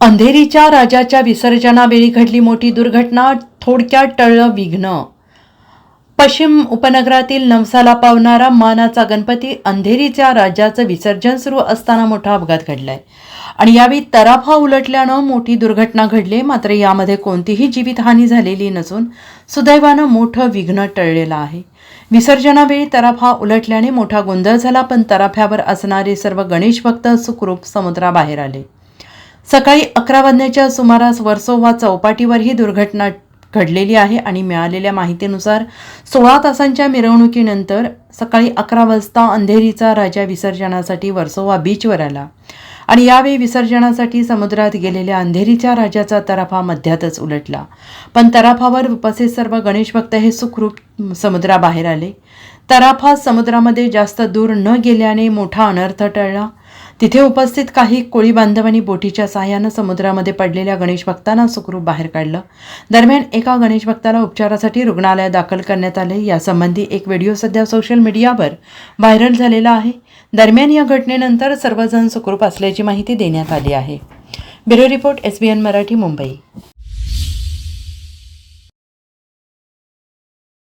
अंधेरीच्या राजाच्या विसर्जनावेळी घडली मोठी दुर्घटना थोडक्यात टळलं विघ्न. पश्चिम उपनगरातील नवसाला पावणारा मानाचा गणपती अंधेरीच्या राजाचं विसर्जन सुरू असताना मोठा अपघात घडलाय. आणि यावेळी तराफा उलटल्यानं मोठी दुर्घटना घडली. मात्र यामध्ये कोणतीही जीवितहानी झालेली नसून सुदैवानं मोठं विघ्न टळलेलं आहे. विसर्जनावेळी तराफा उलटल्याने मोठा गोंधळ झाला पण तराफ्यावर असणारे सर्व गणेश भक्त सुखरूप समुद्राबाहेर आले. सकाळी अकरा वाजण्याच्या सुमारास वर्सोवा चौपाटीवर ही दुर्घटना घडलेली आहे आणि मिळालेल्या माहितीनुसार सोळा तासांच्या मिरवणुकीनंतर सकाळी अकरा वाजता अंधेरीचा राजा विसर्जनासाठी वर्सोवा बीचवर आला. आणि यावेळी विसर्जनासाठी समुद्रात गेलेल्या अंधेरीच्या राजाचा तराफा मध्यातच उलटला. पण तराफावर उपस्थित सर्व गणेश भक्त हे सुखरूप समुद्राबाहेर आले. तराफा समुद्रामध्ये जास्त दूर न गेल्याने मोठा अनर्थ टळला. तिथे उपस्थित काही कोळी बांधवांनी बोटीच्या सहाय्यानं समुद्रामध्ये पडलेल्या गणेश भक्तांना सुखरूप बाहेर काढलं. दरम्यान एका गणेश भक्ताला उपचारासाठी रुग्णालयात दाखल करण्यात आले. यासंबंधी एक व्हिडिओ सध्या सोशल मीडियावर व्हायरल झालेला आहे. दरम्यान या घटनेनंतर सर्वजण सुखरूप असल्याची माहिती देण्यात आली आहे. Bureau report S B N Marathi Mumbai.